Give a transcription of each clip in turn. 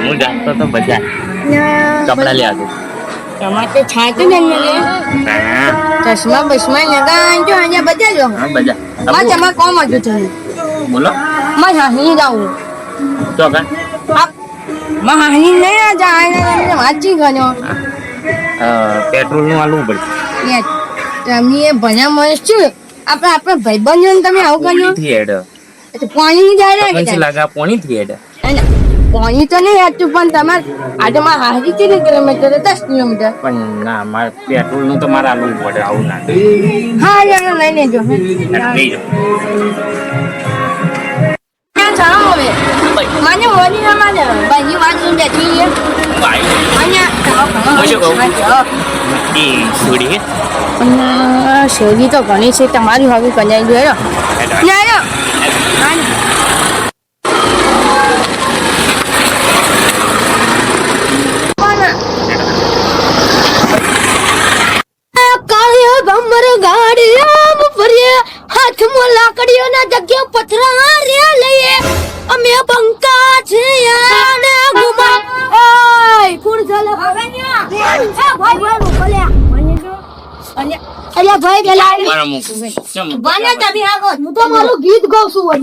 હું જાતો તો બજાર. કપડા લે આવતો તમારે તો છાંયતું જ નહીં હા. ચશ્મા બસમા લગાવીને અહીંયા બધા જો. હા, બજાર. માં તમારે કોમ હતું તમે બોલો. માં હાહી જાઉં તો કા? માં હાહી નહીં જાય તમને વાંચી ગયો પેટ્રોલનું આલવું પડે તમે ભણ્યા મળે શું આપણે આપણે ભાઈબંધો ને તમે આવું કર્યું? પોણીથી હેડ. તો પાણી ની જાય ને કંઈ લાગે આ પોણીથી હેડ. પાણી તો નહીં હતું પણ તમારે આજે માં હારી છે ને કિલોમીટર દસ કિલોમીટર. પણ ના મારે પેટ્રોલનું તો મારે આલવું પડે આવું ના હા યાર લઈ લેજો. એટલે જાઓ હવે? મને વળી ના માને ભાઈની વાત સુન બેઠી છે હું એ છોડી અને તો ઘણી છે તમારી હવે ફરીએ. હાથમાં લાકડીઓના જગ્યા પથરા રે લઈએ. અમે બંકા અલ્યા ભાઈ પેલા મારા મુખ. ચમ. બાને તમે આગો હું તો મારું ગીત ગાઉં છું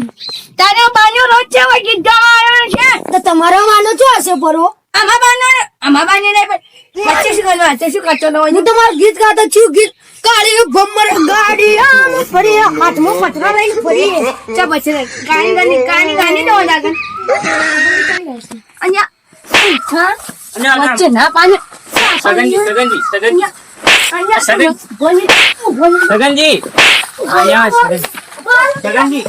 તારે બાનો રોજ છે વળી ગીત ગાવા આવ્યો છે. તો તમારો માનો છો હશે પરો? આમાં બાનો આમાં બાને નહીં પણ વચ્ચે શું કરવાનું? વચ્ચે શું કરતો ન હું તમારું ગીત ગાતો છું ગીત કાળી ભમર ગાડી આમ ફરી હાથમાં પથરા લઈને ફરી ચા બચરે ગાણી ગાની ગાણી ગાની દો લાગન અહીંયા વચ્ચે ના પાને અહીંયા આયા સગનજી! સગનજી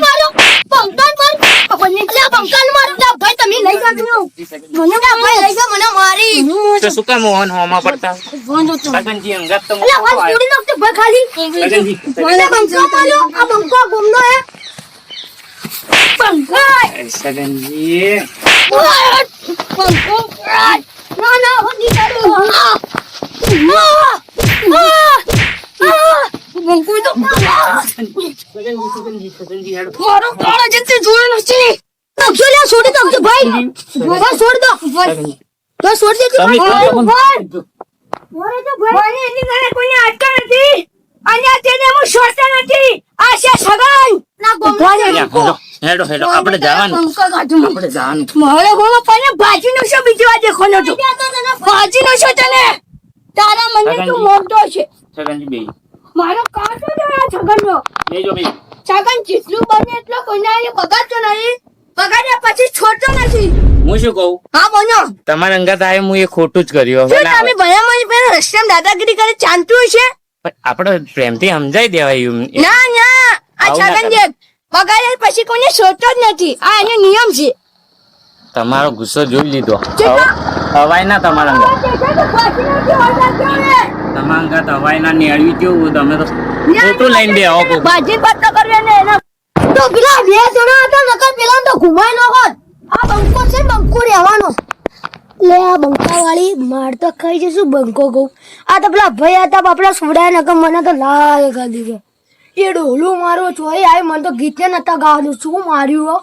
મારો બંકન મારો બંને એટલે બંકન મારો લા ભાઈ તમે લઈ જાજો મને લા ભાઈ લઈ જા મને મારી તો શું કામ હોન હોમાં પડતા બોંધો તો સગનજી અંગત તો અલા વાત મોટો છોડી નાખતો ભાઈ ખાલી સગનજી મને બંકન મારો આ બંકો ગુમનો હે બંકો આવ્યો. સગનજી બંકો ના ના હોની તારો બંકો તો સગનજી સગનજી સગનજી હેડો. મારો કાળા જતે જોયેલો છે નખજો લે છોડી દો ભાઈ. ભાઈ છોડ દો. ભાઈ તો છોડ દે ભાઈ કહો તો ભાઈ એની ગાને કોઈને અટકા નથી. અને તેને હું છોડતા નથી. આ છે સગન ના અહીંયા, હેડો હેડો હેડો આપણે જવાનું. આપણે જવાનું. મારે ગોમાં પણ ભાજી નો શું બીજી દેખો નતો ભાજી નો શું તને. તારા મને તું મોટો છે. સગનજી મારો કાંટો આ છગન નો લેજો બે છગન જેટલું બને એટલો કોઈને આને બગાડતો નહીં. બગાડ્યા પછી છોડતો નથી. હું શું કહું? હા બોલો. તમારા અંગત આવે હું એ ખોટું જ કર્યું. હવે તમે ભયામાં પેલા રસ્તામાં દાદાગીરી કરે ચાલતું છે પણ આપણે પ્રેમથી સમજાઈ દેવાય. ના ના. આ છગન જે બગાડ્યા પછી કોઈને છોડતો જ નથી. આ એનો નિયમ છે. તમારો ગુસ્સો જોઈ લીધો. અવાય ના તમારા અંગત. તમારા અંગત હવાય ના નેળવી કેવું તમે તો ખોટું લઈને બે આવો કોક. પત્તો કરવે ને એના તો પેલા બે જણા હતા નકર પેલા તો ઘુમાય ન હોત. આ બંકો છે બંકો રહેવાનો. લે આ બંકા વાળી માર તો ખાઈ જશું બંકો કહું. આ તો પેલા ભાઈ હતા બાપડા સુડાય નકર મને તો લાય કરી દીધો. એ ડોલું મારો ચોય આય મને તો ગીત નતા ગાવાનું. શું માર્યું હો?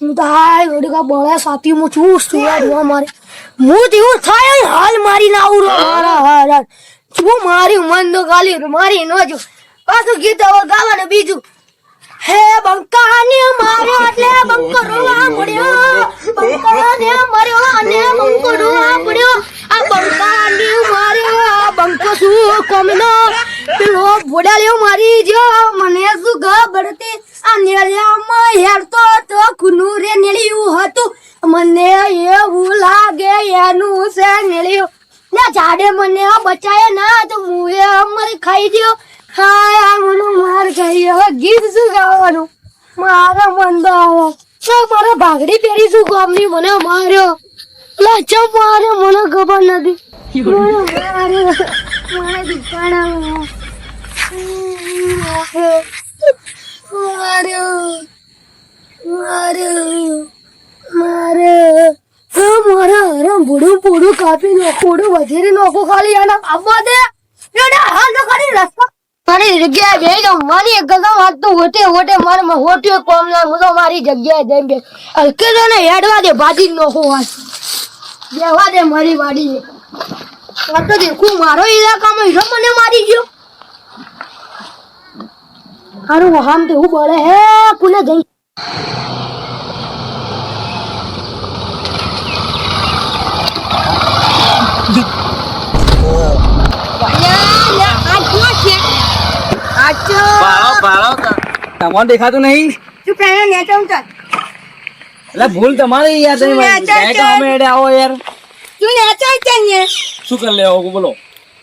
હું તો હાય ઓડી કા બોળા સાથી હું છું જોવા મારે. હું તેવું થાય હાલ મારી ના આવું મારા હાર. શું માર્યું મન તો ગાલી મારી ન જો. પાછું ગીત ગાવાનું બીજું. હે બંકાને માર્યો એટલે બંકો રોવા પડ્યો બંકાને માર્યો અને બંકો રોવા પડ્યો આ બંકાને માર્યો બંકો શું કોમનો? પેલો બોડાલ્યો મારી જો. મને શું ગબડતી આ નેળિયામાં હેરતો તો કુનું રે નેળિયું હતું. મને એવું લાગે એનું છે નેળિયું. ને જાડે મને બચાય ના તો હું એ અમારી ખાઈ ગયો. આ મને માર ખાઈ હવે ગીત શું ગાવાનું? મારા મન તો આવો મારે ભાગડી પહેરી શું ગામની મને માર્યો? લાચો મારે, મને ખબર નથી. મને મારે મારે મારે હા કાપી નાખો ભૂડું વધેરી નાખો ખાલી ખાલી રસ્તા. મારી જગ્યાએ જાઉં. મારી એક ગગા વાત તો તો મારી જગ્યાએ જઈને બે હલકે હેડવા દે ભાજી નોખો બેવા દે મારી વાડી આ દેખું, મારો ઇલાકામાં હીરો મને મારી ગયો. હારું હામ તો હું બોલે, હે કુને જઈ. પાળો પાળો તમારે દેખાતું નહીં? તું પહેલા નેચા ઉતર. એટલે ભૂલ તમારી યાર તમે આવો યાર. તું નેચો ઉતર ને. શું કરી લેવો બોલો.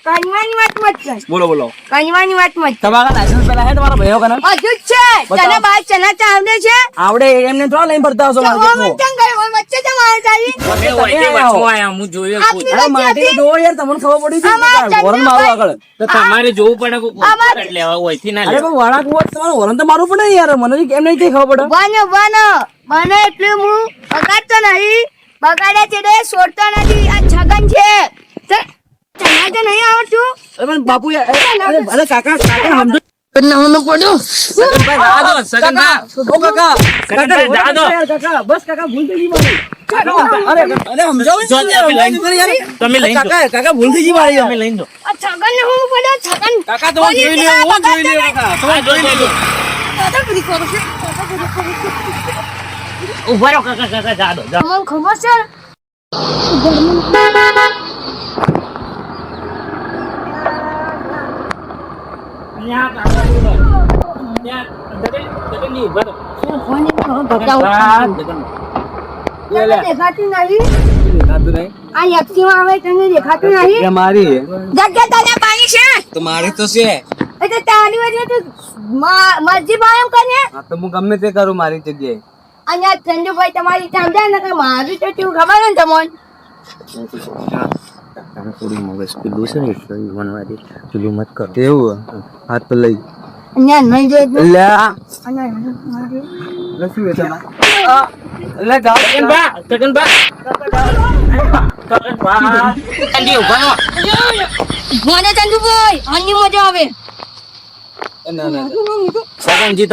કનવાની વાત મત કર. બોલો બોલો. કનવાની વાત મત તમારા લાયસન્સ પેલા હે તમારા ભાઈઓ કને? હજુ જ છે. તને બાર ચલાતા આવડે છે? આવડે એમને થોડા લઈને ભરતા આવશો તો ઓમ માર્કેટમાં ગયો વચ્ચે ચમ આવે તારી? તમે વચ્ચે વચમાં આયા હું જોયું કોઈ. અરે માટી દો યાર તમને ખબર પડી છે વરણ મારો આગળ. તો તમારે જોવું પડે કે કોણ આમાં- એટલે હવે ઓયથી ના અરે. પણ વળાંક હોત તમારું વરણ તો મારું પડે યાર. મને કેમ નહીં ખબર પડે. વન વન મને એટલે હું બગાડતો નહીં. બગાડે છે છોડતો નથી. આ છગન છે. તે- તને તો નહીં આવડતું? પણ બાપુ અરે કાકા કાકા સમજો. ઊભા રહો કાકા કાકા. જા દો, જા. તમને ખબર છે અહીંયા કાકા બોલો. ત્યાં. દેખાતું નહીં? મારી જગ્યા તને પાણી છે? તો મારી તો છે. એટલે તારી વજે તું મરજી પાયમ કરે? હા તો હું ગમે તે કરું મારી જગ્યાએ. અહીંયા ચંદુભાઈ તમારી સમજાય ને કે મારું તો કેવું ખબર ને તમને? થોડી મગજ પેલું છે ને એટલે બનવા દે. પેલું મત કરો. એવું હાથ તો? લઈ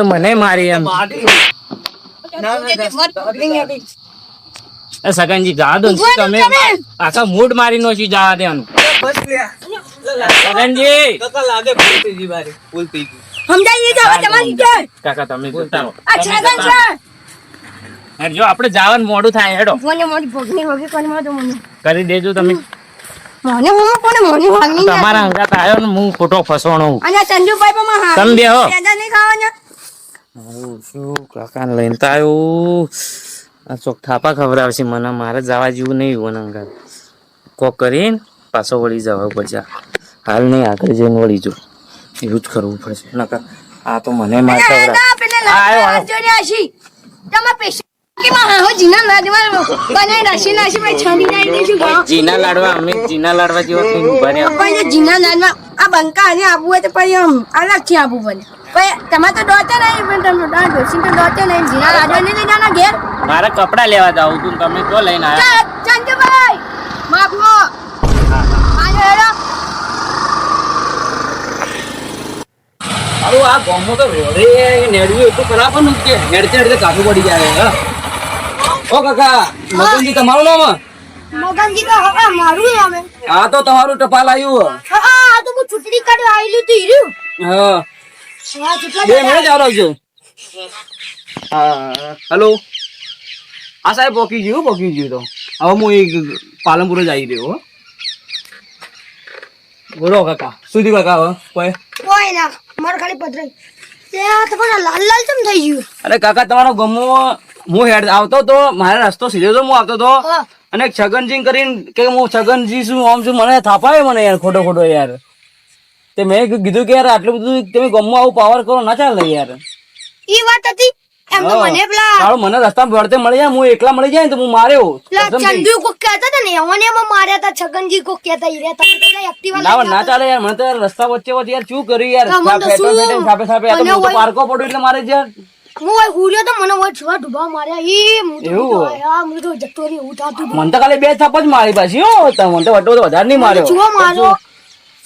મને મારી એમ. એ સગનજી જા દો તમે. આખા મૂડ મારી નો જવા દેવાનું બસ સગનજી! કાકા લાગે ભૂલ થઈ ગઈ મારી. ભૂલ સમજાઈ ગઈ હવે તમારી છે કાકા તમે જતા રહો. આ છે. જો આપણે જવાનું મોડું થાય હેડો. મને મોડી ભોગની વગી કરી મોડું મને કરી દેજો તમે. મને હું કોને મને વાગી ના તમારા અંગાત આવ્યો ને હું ખોટો ફસવાનો હું. અને ચંદુભાઈ પણ માં તમે બેહો. પેદા નહીં ખાવાના? હું શું કાકાને લઈને તો આવ્યો આ ચોક થાપા ખવડાવશે. મને મારે જવા જેવું નહીં હોય અંગાર કોક કરીને પાછો વળી જવા પડશે. હાલ નહીં આગળ જઈને વળી જો. એવું જ કરવું પડશે. નકર આ તો મને માર જીના લાડવા અમે જીના લાડવા જેવો જીના લાદવા આ બંકા આબુ હોય તો પછી આમ અલગથી આપવું બને પછી તમે તો ડોતે નહીં પણ તમે તો નહીં. જીના નહીં ઘેર? મારે કપડા લેવા જાવ તું તમે તો લઈને આવ્યા ચંદુભાઈ માફો આજો હેડો. આ ગામમાં તો રોડે નેડવી એટલું ખરાબ હતું કે હેડતે હેડતે કાઠું પડી જાય હા. ઓ કાકા મગનજી તમારું નામ? મગનજી તો હવે મારું આ તો તમારું ટપાલ આવ્યું હા. આ તો હું ચૂંટણી કાઢવા આવેલું તું હીરું. હા હા. બે મિનિટ આવો હા હેલો. આ સાહેબ પોકી ગયું પોકી ગયું તો. હવે હું એક પાલનપુર જ આવી રહ્યો બોલો કાકા. સુધી કાકા હવે? કોઈ? કોઈ ના મારે ખાલી પત્ર તમારા લાલ લાલ કેમ થઈ ગયું? અરે કાકા તમારો ગમો હું હેડ આવતો તો મારે રસ્તો સીધો તો હું આવતો તો. અને છગનજી કરીને કે હું છગનજી શું આમ છું મને થાપાય મને યાર ખોટો ખોટો યાર. તે મેં કીધું કે યાર આટલું બધું તમે ગમો આવું પાવર કરો ના ચાલે યાર. ઈ વાત હતી. એમ તો મને પેલા તારું મને રસ્તામાં ભરતે મળી જાય હું એકલા મળી જાય તો હું માર્યો. ચંદુ કોક કહેતા હતા ને એમને એમાં માર્યા હતા છગનજી કોક કહેતા ઈ તમે તો એક્ટિવા ના ના ચાલે યાર મને તો યાર રસ્તા વચ્ચે વચ્ચે યાર શું કર્યું યાર? ના, મને સાપે છાપે આ તો હું તો હોય- પડ્યો એટલે મારે યાર. હું ઓય હુર્યો તો મને ઓય છવા ડૂબા માર્યા. ઈ હું તો એવું? હા તો જતો એવું થાતું મને તો ખાલી બે થાપ જ મારી પાછી હો. તો મને તો વટો વધારે નહીં માર્યો. છુઓ મારો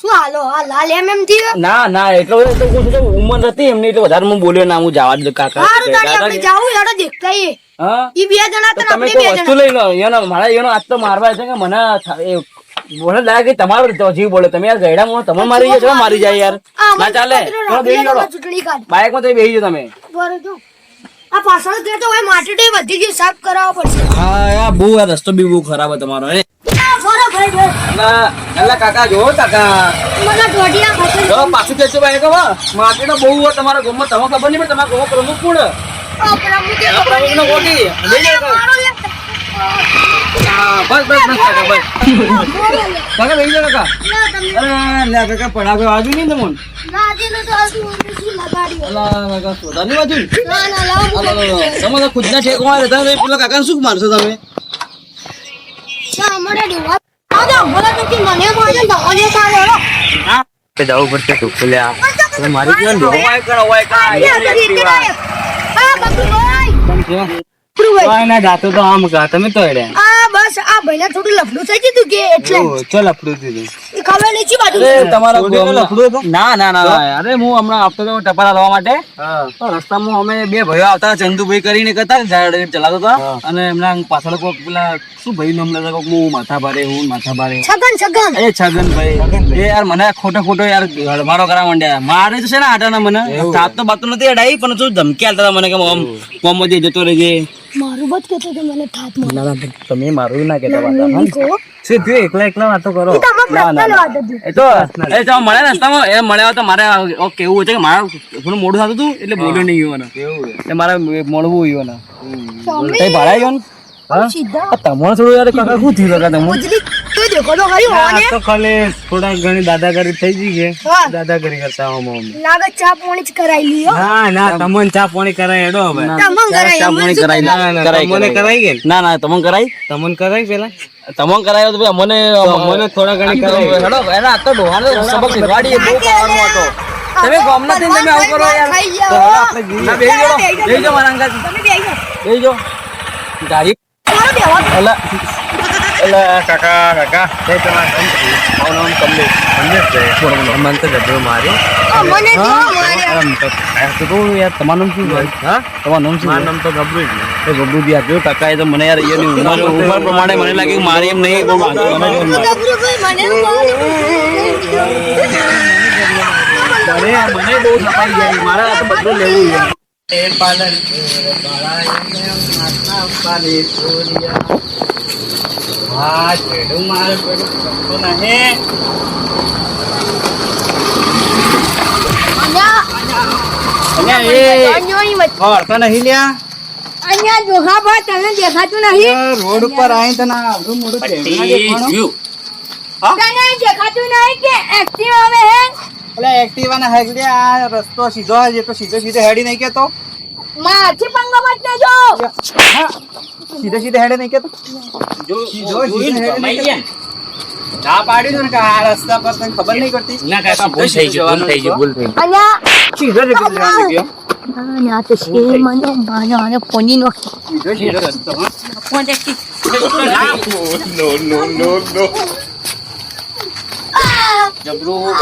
શું હાલો? આ લાલ એમ એમ થી ના ના એટલો તો કહું છું ઉંમર નથી એમની એટલે વધારે હું બોલ્યો ના હું જવા દે કાકા. હારું તાણી આપણે જાવું હેડો દેખતા આઈએ. હા? ઈ બે જણા તો તમે આપણે બે જણા. લઈ લો એનો મારા એનો આજ તો મારવા છે કે મને બોલે લાગે કે તમારો તો જીવ બોલે તમે યાર ગયડા મો તમે મારી જાય મારી જાય યાર. ના ચાલે. પત્રો બેહી જાઓ બાઇકમાં તો બેસી જાઓ તમે. બરોબર આ પાછળ તો હોય માટી વધી ગયું સાફ કરાવવો પડશે. હા યાર બહુ આ રસ્તો બી બહુ ખરાબ છે તમારો ફરો ભાઈ ભાઈ. અલા અલા કાકા જો કાકા. મને. જો પાછું બાઈક હવે માટી તો બહુ હોય તમારા ગામમાં તમે ખબર નહીં પણ તમારા પ્રમુખ કોણ પ્રમુખ પ્રમુખ નો લઈ. હા બસ બસ બસ કાકા બસ. કાકા બેસી જાઓ કાકા. ના તમને અરે લે કાકા પડાવે આજુ નહીં તમને લાગેલું તો શું લગાડ્યું? અલા કાકા સોદાની બાજુ ના ના તમે ઠેકવા પેલા કાકા શું મારશો તમે? જવું પડશે તું. આ મારી આમ કા તમે તો એડે. આ બસ આ ભાઈને થોડું લફડું થઈ ગયું કે એટલે. ચો લફડું એ ખબર નહીં ચી બાજુ અરે તમારા ગોળીનો ગામમાં- લફડું હતું? ના ના ના અરે હું હમણાં આપતો હતો ટપાલા લેવા માટે તો રસ્તામાં અમે બે ભાઈઓ આવતા ચંદુભાઈ કરીને કરતા ઝાડ ચલાવતો હતા અને એમના પાછળ કોક પેલા શું ભાઈ નામ લેતા કોક હું માથા ભારે હું માથા ભારે છગન છગન એ છગનભાઈ એ યાર મને ખોટો ખોટો યાર હડમારો કરવા માંડ્યા મારે તો છે ને આટાના મને થાપ તો બાતો નથી અડાઈ પણ શું ધમકી આલતા મને કે મોમ કોમ જતો રહેજે મારું બત કે મને થાપ ના ના તમે મારું ના કેતા હું એકલા એકલા વાતો કરો. એ તો એ તો એ તો રસ્તામાં એ મળ્યા તો મારે કેવું છે કે મારા થોડું મોડું થતું હતું એટલે બોલ્યો નહીં એટલે મારે મળવું કઈ યુવાન તમારે થોડું યાર કાકા શું થયું? કાકા ઉજળી તો દેખો તો ખરી હોને. ખાલી થોડા ઘણી દાદાગીરી થઈ ગઈ છે હા, દાદાગીરી કરતા લાગે ચા પાણી જ કરાઈ લ્યો ના ના તમને ચા પાણી કરાય એડો હવે તમંગ કરાઈ ચા પાણી કરાઈ? ના તમને કરાય કે ના ના તમને કરાય તમને કરાય પેલા તમને કરાય તો ભાઈ અમને અમને થોડા ઘણી કરાય હેડો એના તો ડોહાને સબક શીખવાડીએ બહુ પાવાનો હતો તમે ગામના થઈને તમે આવું કરો યાર તો આપણે ના, બેહી જાઓ. બેહી જાઓ મારા અંગાથી. તમે બેહી જાઓ. બેહી જાઓ. ગાડી. અલા અલા કાકા કાકા તે તમારા નામ નામ કમલે કમલે છે થોડો મને મન તો ગધરો માર્યો મને જો મારે. આમ તો આ તો કહું યાર તમારું નામ શું હોય હા તમારું નામ શું મારું નામ તો ગબરુ એ ગબરુ દી આપ્યો કાકા એ તો મને યાર એની ઉંમર ઉંમર પ્રમાણે મને લાગ્યું મારી મારે એમ નહીં બહુ વાંધો મને જ મને મને મારે. મને બહુ સફાઈ જાય મારે તો બધું લેવું છે એ પાલન હા છેડું મારે પેલું ગમતો નહીં. રોડ ઉપર આવીને તને આવડું મોટું. દેખાતું નહીં કે એક્ટિવા હે? ઓલા એક્ટિવા ના હેગડે આ રસ્તો સીધો જે તો સીધો સીધો હેડી નહીં કેતો. માથી પંગો મત લેજો સીધે સીધે હેડે નહીં કેતો સીધો સીધો હેડે નહીં કેતો. ના પાડ્યું છે ને કે આ રસ્તા પર તને ખબર નહીં પડતી. ના કાકા ભૂલ થઈ ગઈ ભૂલ થઈ ગઈ ભૂલ થઈ ગઈ અહીંયા સીધો જ એકલો જવાનું કયો. ના તો શેર મને માનો અને પોની નો સીધો સીધો રસ્તો હો. ફોન દેખી જબરું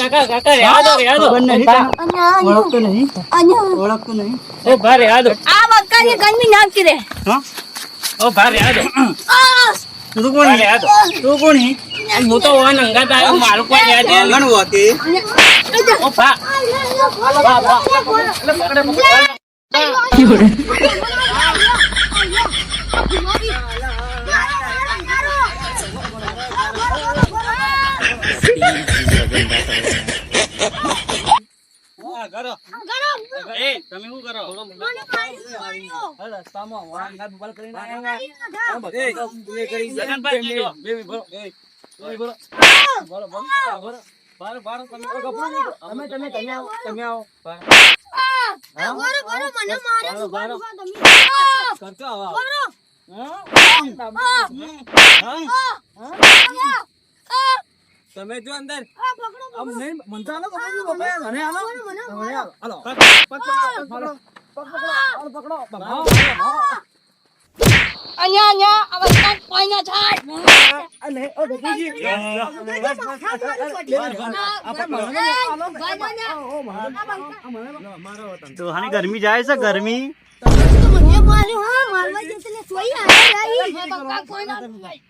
કાકા કાકા રહ્યા દો રહ્યા દો ખબર નહીં તને. ઓળખતો નહીં. ઓળખતો નહીં. ઓ ભા રહ્યા આ બક્કાની ગરમી નાખી દે. હા? ઓ ભા રહ્યા તું કોણ ભા તું કોણ હું? તો વાન અંગાત આવ્યો મારું કોઈ રહ્યા દે આંગણ ઓ ભા હા, કરો. એ તમે શું કરો રસ્તામાં ગાડી ઊભા કરીને આવ્યા. આ એ, એ કરી જાય. જગનભાઈ બે. બે, બોલો. બોલો. બોલો, બોલો. હા, બોલો. બાર, બાર, તમે. તમે, તમે, તમે આવો, તમે આવો. બાર. કરતો આવો, હા હા? હા? તમે જો અંદર. આમ નહીં મનતા આલો, પકડો બાપા, મને આલો. મને આલો. હાલો. પકડો, પકડો, પકડો, પકડો. બાપા. અહીંયા અહીંયા. આ બધા કોઈ ના થાય તો હાની ગરમી જાય છે ગરમી. મને માર્યો હા. મારવા જતને સોઈ આવ્યા રહી બકા કોઈ ના થાય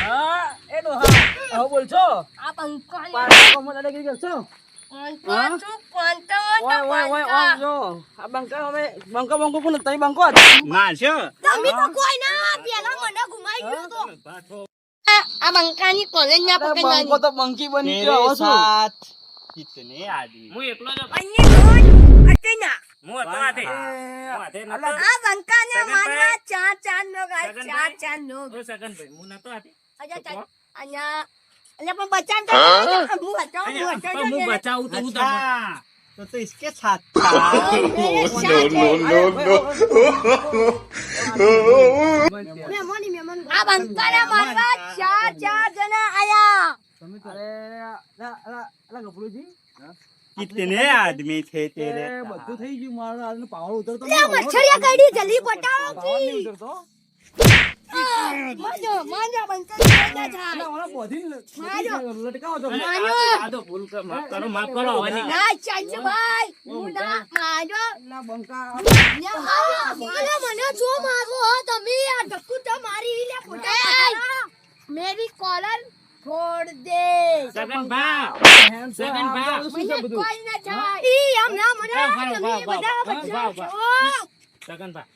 હા, એનો હા. બોલ છો? પાછો. આ તઈ બંકો જ. મારશો આ બંકાની કોલેજ ના આ પકડ બંકો તો બંકી બની ગયો હવે કિતને આદમી હું એકલો જ અહીંયા અટેના હું હતો હાથે. એ, હું હાથે નતો. અલા, આ બંકાને મારવા ચાર ચાર નો ગાય ચાર ચાર નો ઓ સગનભાઈ, હું નતો હાથે. અજા ચાર અહીંયા એટલે પણ બચાવ તો હું હતો હું હતો અહીંયા, પણ હું બચાવું તો હું તમને અચ્છા તો તો इसके साथ था આ બંકાને મારવા ચાર ચાર જણા આયા અરે, અલા, અલા, અલા, ગભરુજી. कितने आदमी थे એ तेरे બધું થઈ ગયું મારું આજનો પાવર ઉતરતો લે મચ્છરિયા કાઢી જલ્દી બતાવો પાવર નહીં કી ઉતરતો. માજો માજો ઓલા. લટકાવો તો. આ તો ભૂલ કર, માફ કરો, માફ કરો, હવે ના ચાલશે ભાઈ. હું ના માજો અલા, બંકા. મારે મને જો મારો હો તમે. આ ધક્કુ તો મારી લે ફોટા મેરી કોલર છોડ દે. સગનભા. આ શું બધું? કોઈ ના ઈ આમ ના મને તમે બધા બચ્ચા સગન મ-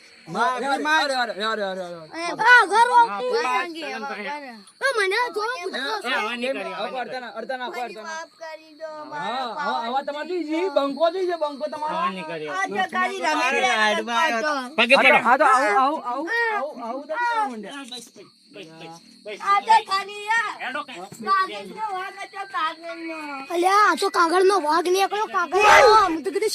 પગે પડો આવું આવું આવું આવું બસ. આ તો કાંઈ. કાગળનો વાઘ. અલ્યા નીકળ્યો કાગળ હું તો કીધું.